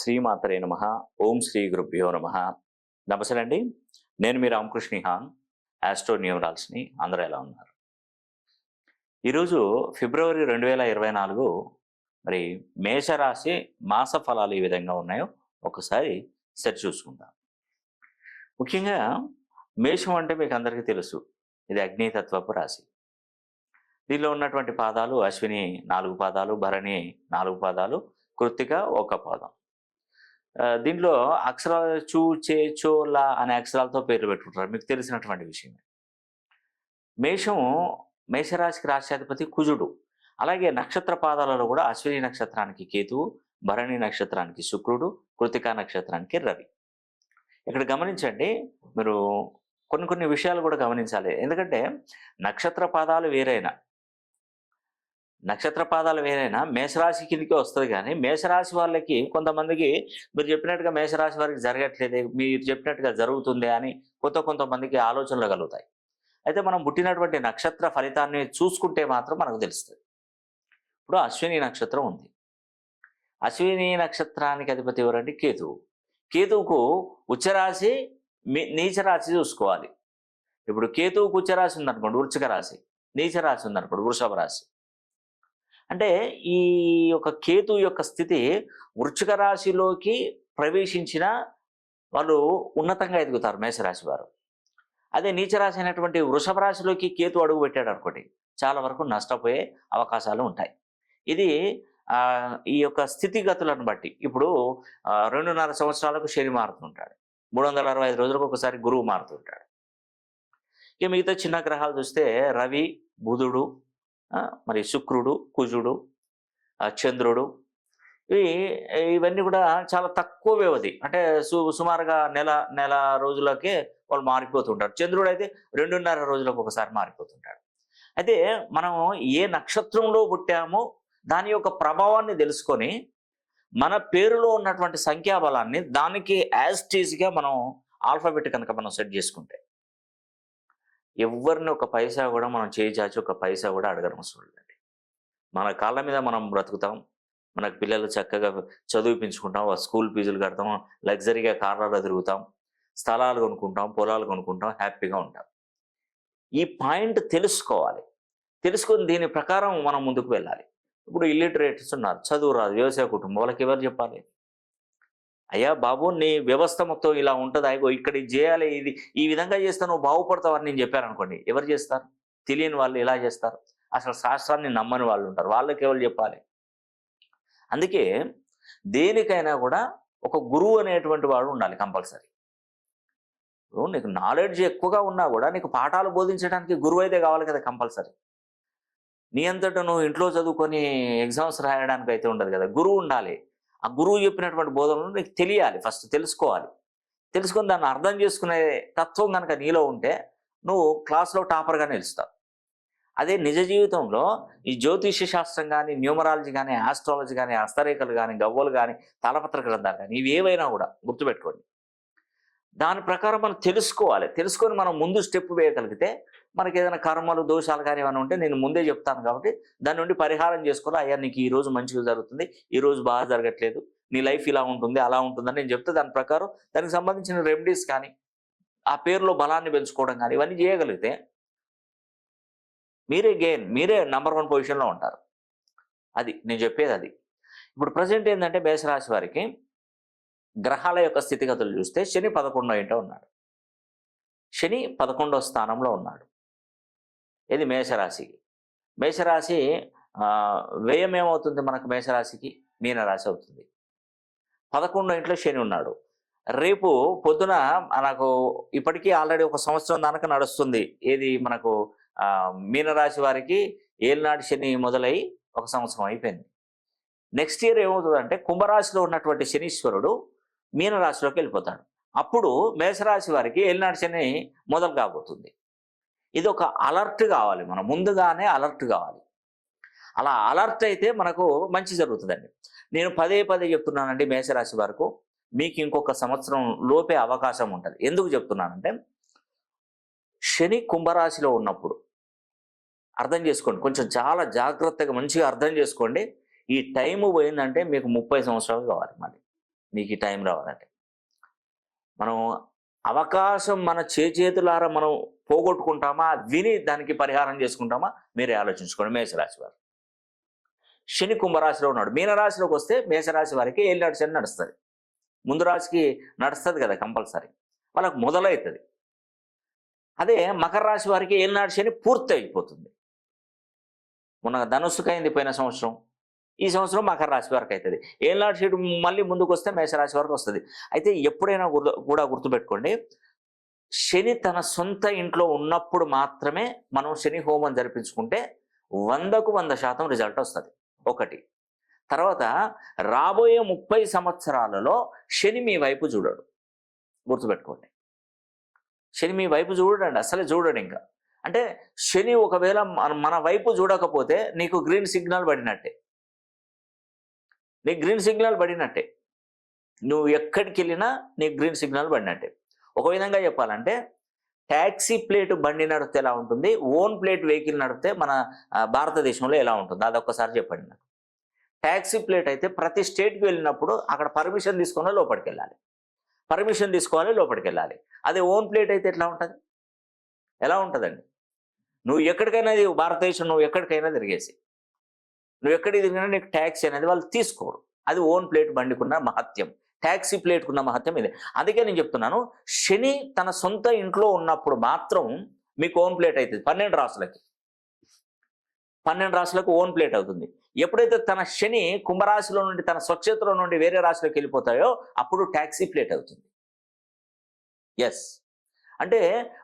శ్రీమాతరే నమ. ఓం శ్రీ గురుభ్యో నమ. నమస్తే అండి నేను మీ రామకృష్ణ హాన్ ఆస్ట్రో న్యూమరాల్స్ని అందరూ ఎలా ఉన్నారు? ఈరోజు ఫిబ్రవరి రెండు వేల ఇరవై నాలుగు మరి మేషరాశి మాస ఫలాలు ఏ విధంగా ఉన్నాయో ఒకసారి సెట్ చూసుకుందాం. ముఖ్యంగా మేషం అంటే మీకు అందరికీ తెలుసు. ఇది అగ్నితత్వపు రాశి. దీనిలో ఉన్నటువంటి పాదాలు అశ్విని నాలుగు పాదాలు భరణి నాలుగు పాదాలు కృత్తిక ఒక పాదం. దీంట్లో అక్షరాలు చూ చే చో లా అనే అక్షరాలతో పేర్లు పెట్టుకుంటారు. మీకు తెలిసినటువంటి విషయమే. మేషం మేషరాశికి రాశ్యాధిపతి కుజుడు. అలాగే నక్షత్ర పాదాలలో కూడా అశ్విని నక్షత్రానికి కేతువు భరణి నక్షత్రానికి శుక్రుడు కృతికా నక్షత్రానికి రవి. ఇక్కడ గమనించండి మీరు కొన్ని కొన్ని విషయాలు కూడా గమనించాలి. ఎందుకంటే నక్షత్ర పాదాలు వేరైనా నక్షత్ర పాదాలు వేరైనా మేషరాశి కిందకి వస్తుంది కానీ మేషరాశి వాళ్ళకి కొంతమందికి మీరు చెప్పినట్టుగా మేషరాశి వారికి జరగట్లేదు మీరు చెప్పినట్టుగా జరుగుతుంది అని కొంత కొంతమందికి ఆలోచనలు కలుగుతాయి. అయితే మనం పుట్టినటువంటి నక్షత్ర ఫలితాన్ని చూసుకుంటే మాత్రం మనకు తెలుస్తుంది. ఇప్పుడు అశ్విని నక్షత్రం ఉంది. అశ్విని నక్షత్రానికి అధిపతి ఎవరంటే కేతువు. కేతువుకు ఉచ్చరాశి మీ నీచరాశి చూసుకోవాలి. ఇప్పుడు కేతువుకు ఉచ్చరాశి ఉందనుకోండి వృచ్చిక రాశి నీచరాశి ఉందనుకోండి వృషభ రాశి. అంటే ఈ యొక్క కేతు యొక్క స్థితి వృచ్చిక రాశిలోకి ప్రవేశించిన వాళ్ళు ఉన్నతంగా ఎదుగుతారు మేషరాశి వారు. అదే నీచరాశి అయినటువంటి వృషభ రాశిలోకి కేతు అడుగు పెట్టాడు అనుకోండి చాలా వరకు నష్టపోయే అవకాశాలు ఉంటాయి. ఇది ఈ యొక్క స్థితిగతులను బట్టి. ఇప్పుడు రెండున్నర సంవత్సరాలకు శని మారుతుంటాడు. మూడు వందల అరవై ఐదు రోజులకు ఒకసారి గురువు మారుతుంటాడు. ఇక మిగతా చిన్న గ్రహాలు చూస్తే రవి బుధుడు మరి శుక్రుడు కుజుడు చంద్రుడు ఇవి ఇవన్నీ కూడా చాలా తక్కువ వ్యవధి. అంటే సు సుమారుగా నెల నెల రోజులకే వాళ్ళు మారిపోతుంటారు. చంద్రుడు అయితే రెండున్నర రోజులకు ఒకసారి మారిపోతుంటాడు. అయితే మనం ఏ నక్షత్రంలో పుట్టామో దాని యొక్క ప్రభావాన్ని తెలుసుకొని మన పేరులో ఉన్నటువంటి సంఖ్యాబలాన్ని దానికి యాజ్ టీజ్గా మనం ఆల్ఫాబెట్ కనుక మనం సెట్ చేసుకుంటే ఎవరిని ఒక పైసా కూడా మనం చేయి చాచి ఒక పైసా కూడా అడగనవసరం లేదండి. మన కాళ్ళ మీద మనం బ్రతుకుతాం. మనకు పిల్లలు చక్కగా చదివిపించుకుంటాం. ఆ స్కూల్ ఫీజులు కడతాం. లగ్జరీగా కార్లలో తిరుగుతాం. స్థలాలు కొనుక్కుంటాం. పొలాలు కొనుక్కుంటాం. హ్యాపీగా ఉంటాం. ఈ పాయింట్ తెలుసుకోవాలి. తెలుసుకుని దీని ప్రకారం మనం ముందుకు వెళ్ళాలి. ఇప్పుడు ఇల్లిటరేట్స్ ఉన్నారు. చదువు రాదు. వ్యవసాయ కుటుంబం వాళ్ళకి ఎవరు చెప్పాలి? అయ్యా బాబు నీ వ్యవస్థ మొత్తం ఇలా ఉంటుంది? అయ్యో ఇక్కడ చేయాలి ఇది ఈ విధంగా చేస్తే నువ్వు బాగుపడతావని నేను చెప్పారనుకోండి ఎవరు చేస్తారు? తెలియని వాళ్ళు ఇలా చేస్తారు? అసలు శాస్త్రాన్ని నమ్మని వాళ్ళు ఉంటారు. వాళ్ళకి ఎవరు చెప్పాలి? అందుకే దేనికైనా కూడా ఒక గురువు అనేటువంటి వాడు ఉండాలి కంపల్సరీ. ఇప్పుడు నీకు నాలెడ్జ్ ఎక్కువగా ఉన్నా కూడా నీకు పాఠాలు బోధించడానికి గురువు అయితే కావాలి కదా కంపల్సరీ. నీ అంతటా నువ్వు ఇంట్లో చదువుకొని ఎగ్జామ్స్ రాయడానికి అయితే ఉండదు కదా. గురువు ఉండాలి. ఆ గురువు చెప్పినటువంటి బోధనలు నీకు తెలియాలి ఫస్ట్ తెలుసుకోవాలి. తెలుసుకొని దాన్ని అర్థం చేసుకునే తత్వం కనుక నీలో ఉంటే నువ్వు క్లాస్లో టాపర్గా నిలుస్తావు. అదే నిజ జీవితంలో ఈ జ్యోతిష శాస్త్రం కానీ న్యూమరాలజీ కానీ ఆస్ట్రాలజీ కానీ హస్తరేఖలు కానీ గవ్వలు కానీ తాళపత్ర గ్రంథాలు కానీ ఇవి ఏవైనా కూడా గుర్తుపెట్టుకోండి. దాని ప్రకారం మనం తెలుసుకోవాలి. తెలుసుకొని మనం ముందు స్టెప్ వేయగలిగితే మనకి ఏదైనా కర్మలు దోషాలు కానీ ఏమైనా ఉంటే నేను ముందే చెప్తాను కాబట్టి దాని నుండి పరిహారం చేసుకోవాలి. అయ్యా నీకు ఈ రోజు మంచిగా జరుగుతుంది. ఈ రోజు బాగా జరగట్లేదు. నీ లైఫ్ ఇలా ఉంటుంది అలా ఉంటుందని నేను చెప్తే దాని ప్రకారం దానికి సంబంధించిన రెమెడీస్ కానీ ఆ పేరులో బలాన్ని పెంచుకోవడం కానీ ఇవన్నీ చేయగలిగితే మీరే గెయిన్ మీరే నంబర్ వన్ పొజిషన్లో ఉంటారు. అది నేను చెప్పేది అది. ఇప్పుడు ప్రజెంట్ ఏంటంటే మేషరాశి వారికి గ్రహాల యొక్క స్థితిగతులు చూస్తే శని పదకొండో ఇంట ఉన్నాడు. శని పదకొండో స్థానంలో ఉన్నాడు. ఇది మేషరాశికి. మేషరాశి వ్యయం ఏమవుతుంది మనకు మేషరాశికి? మీనరాశి అవుతుంది. పదకొండో ఇంట్లో శని ఉన్నాడు. రేపు పొద్దున మనకు ఇప్పటికీ ఆల్రెడీ ఒక సంవత్సరం దాకా నడుస్తుంది. ఏది మనకు మీనరాశి వారికి ఏలినాటి శని మొదలై ఒక సంవత్సరం అయిపోయింది. నెక్స్ట్ ఇయర్ ఏమవుతుందంటే కుంభరాశిలో ఉన్నటువంటి శనీశ్వరుడు మీనరాశిలోకి వెళ్ళిపోతాడు. అప్పుడు మేషరాశి వారికి ఏలినాటి శని మొదలు కాబోతుంది. ఇది ఒక అలర్ట్ కావాలి. మనం ముందుగానే అలర్ట్ కావాలి. అలా అలర్ట్ అయితే మనకు మంచి జరుగుతుందండి. నేను పదే పదే చెప్తున్నానండి మేషరాశి వరకు. మీకు ఇంకొక సంవత్సరం లోపే అవకాశం ఉంటుంది. ఎందుకు చెప్తున్నానంటే శని కుంభరాశిలో ఉన్నప్పుడు అర్థం చేసుకోండి. కొంచెం చాలా జాగ్రత్తగా మంచిగా అర్థం చేసుకోండి. ఈ టైం పోయిందంటే మీకు ముప్పై సంవత్సరాలు కావాలి మళ్ళీ. మీకు ఈ టైం రావాలంటే. మనం అవకాశం మన చేతులారా మనం పోగొట్టుకుంటామా? విని దానికి పరిహారం చేసుకుంటామా? మీరే ఆలోచించుకోండి. మేషరాశి వారు. శని కుంభరాశిలో ఉన్నాడు. మీనరాశిలోకి వస్తే మేషరాశి వారికి ఏళ్ళనాడు శని నడుస్తుంది. ముందు రాశికి నడుస్తుంది కదా కంపల్సరీ. వాళ్ళకు మొదలవుతుంది అదే మకర రాశి వారికి ఏళ్ళనాడు శని పూర్తి అయిపోతుంది మొన్న ధనుసుకైంది పోయిన సంవత్సరం. ఈ సంవత్సరం మకర రాశి వరకు అవుతుంది. ఏళ్ళనాడు షీట్ మళ్ళీ ముందుకు వస్తే మేషరాశి వరకు వస్తుంది. అయితే ఎప్పుడైనా గుర్తు కూడా గుర్తుపెట్టుకోండి. శని తన సొంత ఇంట్లో ఉన్నప్పుడు మాత్రమే మనం శని హోమం జరిపించుకుంటే వందకు వంద శాతం రిజల్ట్ వస్తుంది. ఒకటి. తర్వాత రాబోయే ముప్పై సంవత్సరాలలో శని మీ వైపు చూడడు. గుర్తుపెట్టుకోండి. శని మీ వైపు చూడండి అసలే చూడడు ఇంకా. అంటే శని ఒకవేళ మన మన వైపు చూడకపోతే నీకు గ్రీన్ సిగ్నల్ పడినట్టే. నీకు గ్రీన్ సిగ్నల్ పడినట్టే. నువ్వు ఎక్కడికి వెళ్ళినా నీకు గ్రీన్ సిగ్నల్ పడినట్టే. ఒక విధంగా చెప్పాలంటే ట్యాక్సీ ప్లేట్ బండి నడిపితే ఎలా ఉంటుంది? ఓన్ ప్లేట్ వెహికల్ నడిపితే మన భారతదేశంలో ఎలా ఉంటుంది? అదొక్కసారి చెప్పండి నాకు. ట్యాక్సీ ప్లేట్ అయితే ప్రతి స్టేట్కి వెళ్ళినప్పుడు అక్కడ పర్మిషన్ తీసుకుని లోపలికి వెళ్ళాలి. పర్మిషన్ తీసుకోవాలి లోపలికి వెళ్ళాలి. అదే ఓన్ ప్లేట్ అయితే ఎట్లా ఉంటుంది? ఎలా ఉంటుందండి? నువ్వు ఎక్కడికైనా భారతదేశం నువ్వు ఎక్కడికైనా తిరిగేసి నువ్వు ఎక్కడికి తిరిగినా నీకు ట్యాక్సీ అనేది వాళ్ళు తీసుకోరు. అది ఓన్ ప్లేట్ బండికున్న మహత్యం. ట్యాక్సీ ప్లేట్కున్న మహత్యం ఇదే. అందుకే నేను చెప్తున్నాను శని తన సొంత ఇంట్లో ఉన్నప్పుడు మాత్రం మీకు ఓన్ ప్లేట్ అవుతుంది పన్నెండు రాసులకి. పన్నెండు రాశులకు ఓన్ ప్లేట్ అవుతుంది. ఎప్పుడైతే తన శని కుంభరాశిలో నుండి తన స్వచ్ఛతలో నుండి వేరే రాశిలోకి వెళ్ళిపోతాయో అప్పుడు ట్యాక్సీ ప్లేట్ అవుతుంది. ఎస్ అంటే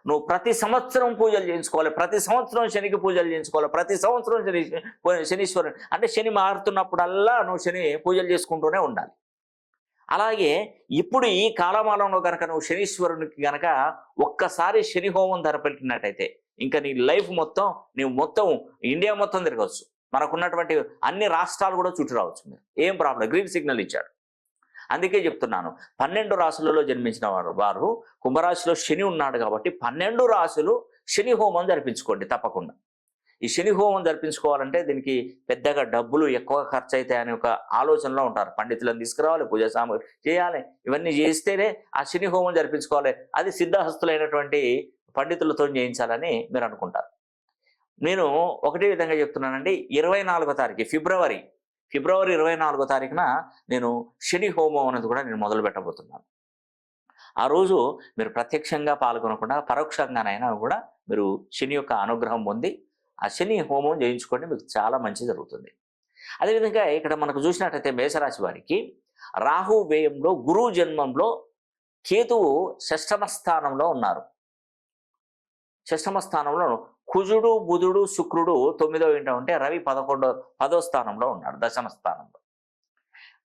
నువ్వు ప్రతి సంవత్సరం పూజలు చేయించుకోవాలి ప్రతి సంవత్సరం శనికి పూజలు చేయించుకోవాలి ప్రతి సంవత్సరం శని శనీశ్వరుని అంటే శని మారుతున్నప్పుడల్లా నువ్వు శని పూజలు చేసుకుంటూనే ఉండాలి. అలాగే ఇప్పుడు ఈ కాలమానంలో కనుక నువ్వు శనీశ్వరునికి గనక ఒక్కసారి శని హోమం ధరపెట్టినట్టయితే ఇంకా నీ లైఫ్ మొత్తం నీవు మొత్తం ఇండియా మొత్తం తిరగవచ్చు. మనకున్నటువంటి అన్ని రాష్ట్రాలు కూడా చుట్టూ రావచ్చు. మీరు ఏం ప్రాబ్లం గ్రీన్ సిగ్నల్ ఇచ్చాడు. అందుకే చెప్తున్నాను. పన్నెండు రాశులలో జన్మించిన వారు వారు కుంభరాశిలో శని ఉన్నాడు కాబట్టి పన్నెండు రాశులు శని హోమం జరిపించుకోండి తప్పకుండా. ఈ శని హోమం జరిపించుకోవాలంటే దీనికి పెద్దగా డబ్బులు ఎక్కువ ఖర్చు అవుతాయి అనే ఒక ఆలోచనలో ఉంటారు. పండితులను తీసుకురావాలి పూజా సామాగ్రి చేయాలి. ఇవన్నీ చేస్తేనే ఆ శని హోమం జరిపించుకోవాలి. అది సిద్ధహస్తులైనటువంటి పండితులతో చేయించాలని మీరు అనుకుంటారు. నేను ఒకటే విధంగా చెప్తున్నానండి. ఇరవై నాలుగో తారీఖు ఫిబ్రవరి ఫిబ్రవరి ఇరవై నాలుగో తారీఖున నేను శని హోమం అనేది కూడా నేను మొదలు పెట్టబోతున్నాను. ఆ రోజు మీరు ప్రత్యక్షంగా పాల్గొనకుండా పరోక్షంగానైనా కూడా మీరు శని యొక్క అనుగ్రహం పొంది ఆ శని హోమం చేయించుకోండి మీకు చాలా మంచి జరుగుతుంది. అదేవిధంగా ఇక్కడ మనకు చూసినట్టయితే మేషరాశి వారికి రాహు వ్యయంలో గురువు జన్మంలో కేతువు షష్టమ స్థానంలో ఉన్నారు. షష్టమ స్థానంలో కుజుడు బుధుడు శుక్రుడు తొమ్మిదో ఇంట ఉంటే రవి పదకొండో పదో స్థానంలో ఉన్నాడు దశమ స్థానంలో.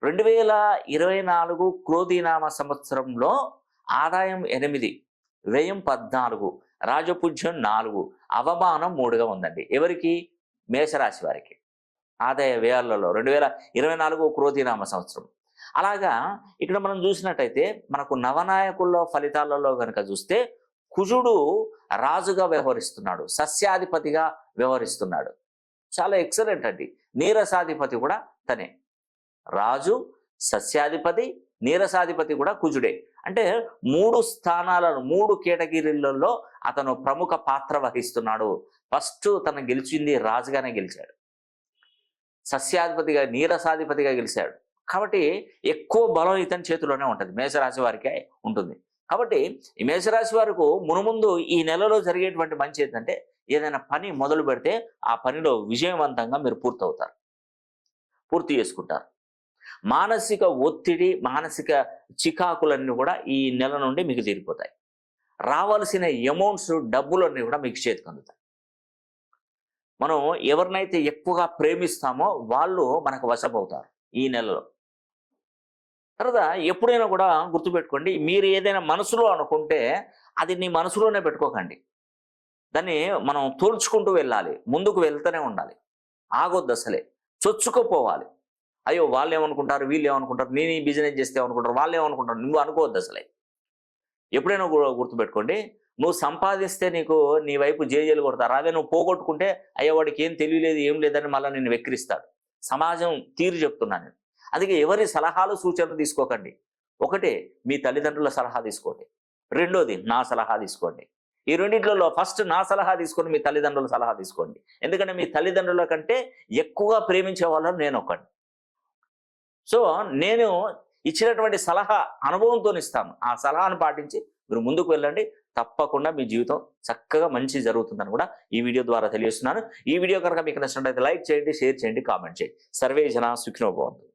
రెండు వేల ఇరవై నాలుగు క్రోధీనామ సంవత్సరంలో ఆదాయం ఎనిమిది వ్యయం పద్నాలుగు రాజపుజ్యం నాలుగు అవమానం మూడుగా ఉందండి. ఎవరికి? మేషరాశి వారికి. ఆదాయ వ్యయాలలో రెండు వేల ఇరవై నాలుగు క్రోధీనామ సంవత్సరం. అలాగా ఇక్కడ మనం చూసినట్టయితే మనకు నవనాయకుల్లో ఫలితాలలో కనుక చూస్తే కుజుడు రాజుగా వ్యవహరిస్తున్నాడు సస్యాధిపతిగా వ్యవహరిస్తున్నాడు. చాలా ఎక్సలెంట్ అండి. నీరసాధిపతి కూడా తనే. రాజు సస్యాధిపతి నీరసాధిపతి కూడా కుజుడే. అంటే మూడు స్థానాలను మూడు కేటగిరీలలో అతను ప్రముఖ పాత్ర వహిస్తున్నాడు. ఫస్ట్ తను గెలిచింది రాజుగానే గెలిచాడు. సస్యాధిపతిగా నీరసాధిపతిగా గెలిచాడు. కాబట్టి ఎక్కువ బలం ఇతని చేతిలోనే ఉంటుంది. మేషరాశి వారికే ఉంటుంది. కాబట్టి ఈ మేషరాశి వారికి మునుముందు ఈ నెలలో జరిగేటువంటి మంచి ఏంటంటే ఏదైనా పని మొదలు పెడితే ఆ పనిలో విజయవంతంగా మీరు పూర్తవుతారు. పూర్తి చేసుకుంటారు. మానసిక ఒత్తిడి మానసిక చికాకులన్నీ కూడా ఈ నెల నుండి మీకు తీరిపోతాయి. రావాల్సిన అమౌంట్స్ డబ్బులన్నీ కూడా మీకు చేతికి అందుతాయి. మనం ఎవరినైతే ఎక్కువగా ప్రేమిస్తామో వాళ్ళు మనకు వశపవుతారు ఈ నెలలో. తర్వాత ఎప్పుడైనా కూడా గుర్తుపెట్టుకోండి మీరు ఏదైనా మనసులో అనుకుంటే అది నీ మనసులోనే పెట్టుకోకండి. దాన్ని మనం తోల్చుకుంటూ వెళ్ళాలి ముందుకు వెళ్తూనే ఉండాలి. ఆగొద్దు అసలే చొచ్చుకోపోవాలి. అయ్యో వాళ్ళు ఏమనుకుంటారు వీళ్ళు ఏమనుకుంటారు నేను ఈ బిజినెస్ చేస్తే ఏమనుకుంటారు వాళ్ళు ఏమనుకుంటారు నువ్వు అనుకోవద్దు అసలే. ఎప్పుడైనా కూడా గుర్తుపెట్టుకోండి నువ్వు సంపాదిస్తే నీకు నీ వైపు జేజేలు కొడతారు అదే నువ్వు పోగొట్టుకుంటే అయ్యో వాడికి ఏం తెలియలేదు ఏం లేదని మళ్ళీ నిన్ను వెక్కిరిస్తాడు. సమాజం తీరు చెప్తున్నాను నేను. అందుకే ఎవరి సలహాలు సూచనలు తీసుకోకండి. ఒకటే మీ తల్లిదండ్రుల సలహా తీసుకోండి. రెండోది నా సలహా తీసుకోండి. ఈ రెండింటిలో ఫస్ట్ నా సలహా తీసుకొని మీ తల్లిదండ్రుల సలహా తీసుకోండి. ఎందుకంటే మీ తల్లిదండ్రుల కంటే ఎక్కువగా ప్రేమించే వాళ్ళని నేను ఒకటి సో నేను ఇచ్చినటువంటి సలహా అనుభవంతో ఇస్తాను. ఆ సలహాను పాటించి మీరు ముందుకు వెళ్ళండి. తప్పకుండా మీ జీవితం చక్కగా మంచి జరుగుతుందని కూడా ఈ వీడియో ద్వారా తెలియజేస్తున్నాను. ఈ వీడియో కనుక మీకు నచ్చినట్లయితే లైక్ చేయండి షేర్ చేయండి కామెంట్ చేయండి. సర్వే జన సుఖినోభవంతు